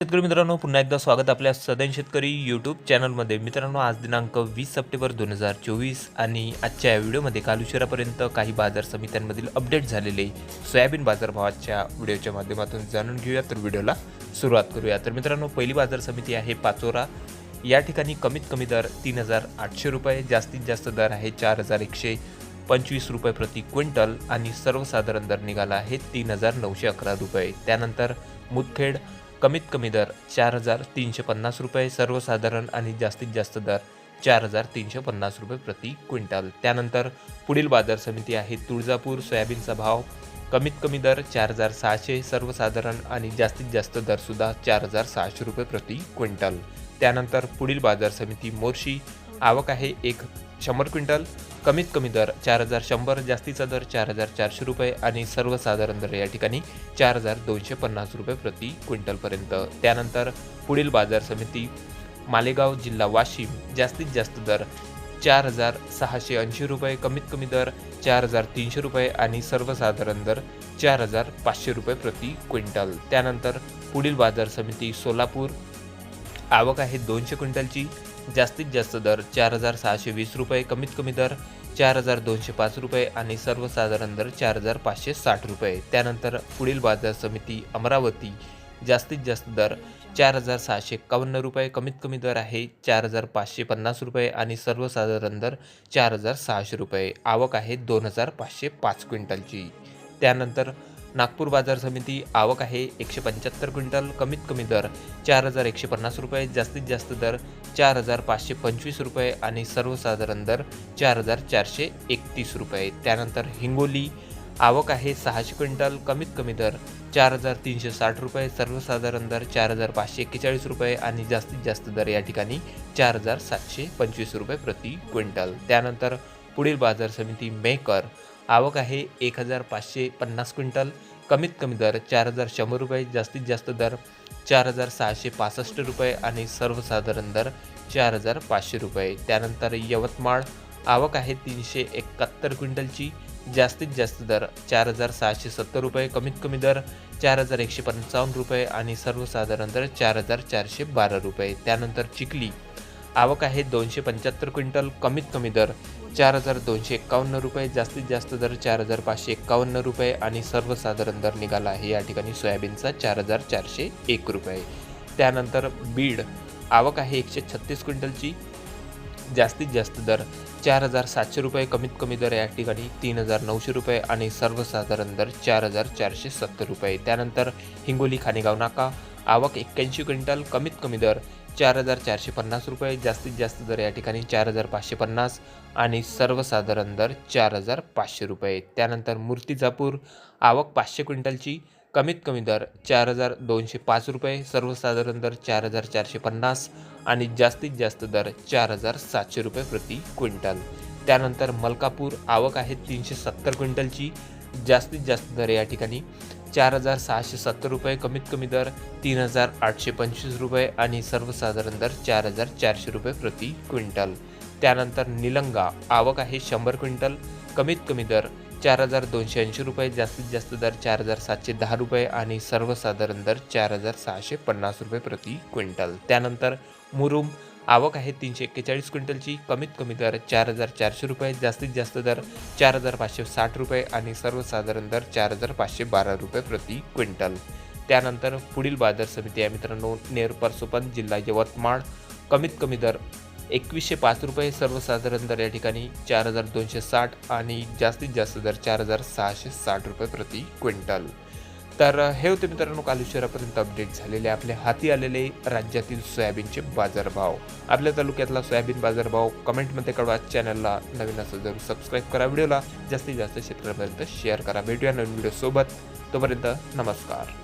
शेतकरी मित्रांनो पुन्हा एकदा स्वागत आपल्या सदन शेतकरी यूट्यूब चॅनलमध्ये. मित्रांनो आज दिनांक वीस सप्टेंबर दोन हजार चोवीस आणि आजच्या या व्हिडिओमध्ये काल उशिरापर्यंत काही बाजार समित्यांमधील अपडेट झालेले सोयाबीन बाजारभावाच्या व्हिडिओच्या माध्यमातून जाणून घेऊया. तर व्हिडिओला सुरुवात करूया. तर मित्रांनो पहिली बाजार समिती आहे पाचोरा. या ठिकाणी कमीत कमी दर तीन हजार आठशे रुपये जास्तीत जास्त दर आहे चार हजार एकशे पंचवीस रुपये प्रति क्विंटल आणि सर्वसाधारण दर निघाला आहे तीन हजार नऊशे अकरा रुपये. त्यानंतर मुदखेड कमीत कमी दर चार हजार तीनशे पन्नास रुपये सर्वसाधारण आणि जास्तीत जास्त दर चार हजार तीनशे पन्नास रुपये प्रति क्विंटल. त्यानंतर पुढील बाजार समिती आहे तुळजापूर सोयाबीनचा भाव. कमीत कमी दर चार हजार सहाशे सर्वसाधारण आणि जास्तीत जास्त दरसुद्धा चार हजार सहाशे रुपये प्रति क्विंटल. त्यानंतर पुढील बाजार समिती मोर्शी. आवक आहे एक शंभर क्विंटल. कमीत कमी दर चार हजार शंभर जास्तीचा दर चार हजार चारशे रुपये आणि सर्वसाधारण दर या ठिकाणी चार हजार दोनशे पन्नास रुपये प्रति क्विंटलपर्यंत. त्यानंतर पुढील बाजार समिती मालेगाव जिल्हा वाशिम जास्तीत जास्त दर चार हजार सहाशे ऐंशी रुपये कमीत कमी दर चार हजार तीनशे रुपये आणि सर्वसाधारण दर चार हजार पाचशे रुपये प्रति क्विंटल. त्यानंतर पुढील बाजार समिती सोलापूर आवक आहे दोनशे क्विंटलची. जास्तीत जास्त दर चार हजार सहाशे वीस रुपये कमीत कमी दर चार हजार दोनशे पाच रुपये आणि सर्वसाधारण दर चार हजार पाचशे साठ रुपये. त्यानंतर पुढील बाजार समिती अमरावती जास्तीत जास्त दर चार हजार सहाशे एकावन्न रुपये कमीत कमी दर आहे चार हजार पाचशे पन्नास रुपये आणि सर्वसाधारण दर चार हजार सहाशे रुपये. आवक आहे दोन हजार पाचशे पाच क्विंटलची. त्यानंतर नागपूर बाजार समिती आवक आहे एकशे पंच्याहत्तर क्विंटल कमीत कमी दर चार हजार एकशे पन्नास रुपये जास्तीत जास्त दर चार हजार पाचशे पंचवीस रुपये आणि सर्वसाधारण दर चार हजार चारशे एकतीस रुपये. त्यानंतर हिंगोली आवक आहे सहाशे क्विंटल कमीत कमी दर चार हजार तीनशे साठ रुपये सर्वसाधारण दर चार हजार पाचशे एक्केचाळीस रुपये आणि जास्तीत जास्त दर या ठिकाणी चार हजार सातशे पंचवीस रुपये प्रति क्विंटल. त्यानंतर पुढील बाजार समिती मेकर आवक आहे एक हजार पाचशे पन्नास क्विंटल. कमीत कमी दर चार हजार शंभर रुपये जास्तीत जास्त दर चार हजार सहाशे पासष्ट रुपये आणि सर्वसाधारण दर चार हजार पाचशे रुपये. त्यानंतर यवतमाळ आवक आहे तीनशे एकाहत्तर क्विंटलची जास्तीत जास्त दर चार हजार सहाशे सत्तर रुपये कमीत कमी दर चार हजार एकशे पंचावन्न रुपये आणि सर्वसाधारण दर चार हजार चारशे बारा रुपये. त्यानंतर चिखली आवक आहे दोनशे पंच्याहत्तर क्विंटल कमीत कमी दर चार हजार दोनशे एक्कावन्न रुपये. जास्तीत जास्त दर चार हजार पाचशे एक्कावन्न रुपये आणि सर्वसाधारण दर निघाला आहे. या ठिकाणी सोयाबीनचा चार हजार चारशे एक रुपये. त्यानंतर बीड. आवक आहे एकशे छत्तीस क्विंटलची. जास्तीत जास्त दर चार हजार सातशे रुपये. कमीत कमी दर या ठिकाणी तीन हजार नऊशे रुपये आणि सर्वसाधारण दर चार हजार चारशे सत्तर रुपये. त्यानंतर हिंगोली खानेगाव नाका. आवक एक्क्याऐंशी क्विंटल. कमीत कमी दर चार हजार चारशे पन्नास रुपये जास्तीत जास्त दर या ठिकाणी चार हजार पाचशे पन्नास आणि सर्वसाधारण दर चार हजार पाचशे रुपये. त्यानंतर मूर्तिजापूर आवक पाचशे क्विंटलची कमीत कमी दर चार हजार दोनशे पाच रुपये सर्वसाधारण दर चार हजार चारशे पन्नास आणि जास्तीत जास्त दर चार हजार सातशे रुपये प्रति क्विंटल. त्यानंतर मलकापूर आवक आहे तीनशे सत्तर क्विंटलची जास्तीत जास्त दर या ठिकाणी चार हजार सहाशे सत्तर रुपये कमीत कमी दर तीन हजार आठशे पंचवीस रुपये आणि सर्वसाधारण दर चार हजार चारशे रुपये प्रति क्विंटल. त्यानंतर निलंगा आवक आहे शंभर क्विंटल कमीत कमी दर चार हजार दोनशे ऐंशी रुपये जास्तीत जास्त दर चार हजार सातशे दहा रुपये आणि सर्वसाधारण दर चार हजार सहाशे पन्नास रुपये प्रति क्विंटल. त्यानंतर मुरुम आवक आहे तीनशे एक्केचाळीस क्विंटलची. कमीत कमी दर चार हजार चारशे रुपये जास्तीत जास्त दर चार हजार पाचशे साठ रुपये आणि सर्वसाधारण दर चार हजार पाचशे बारा रुपये प्रति क्विंटल. त्यानंतर पुढील बाजार समिती आहे मित्रांनो नेर परसोपन जिल्हा यवतमाळ. कमीत कमी दर एकवीसशे पाच रुपये सर्वसाधारण दर या ठिकाणी चार हजार दोनशे साठ आणि जास्तीत जास्त दर चार हजार सहाशे साठ रुपये प्रति क्विंटल. तर हे होते मित्रांनो काल उशिरापर्यंत अपडेट झालेले. आपल्या हाती आलेले राज्यातील सोयाबीनचे बाजारभाव. आपल्या तालुक्यातला सोयाबीन बाजारभाव कमेंटमध्ये कळवा. चॅनलला नवीन असं जरूर सबस्क्राईब करा व्हिडिओला. जास्तीत जास्त शेतकऱ्यांपर्यंत शेअर करा. भेटूया नवीन व्हिडिओसोबत तोपर्यंत नमस्कार.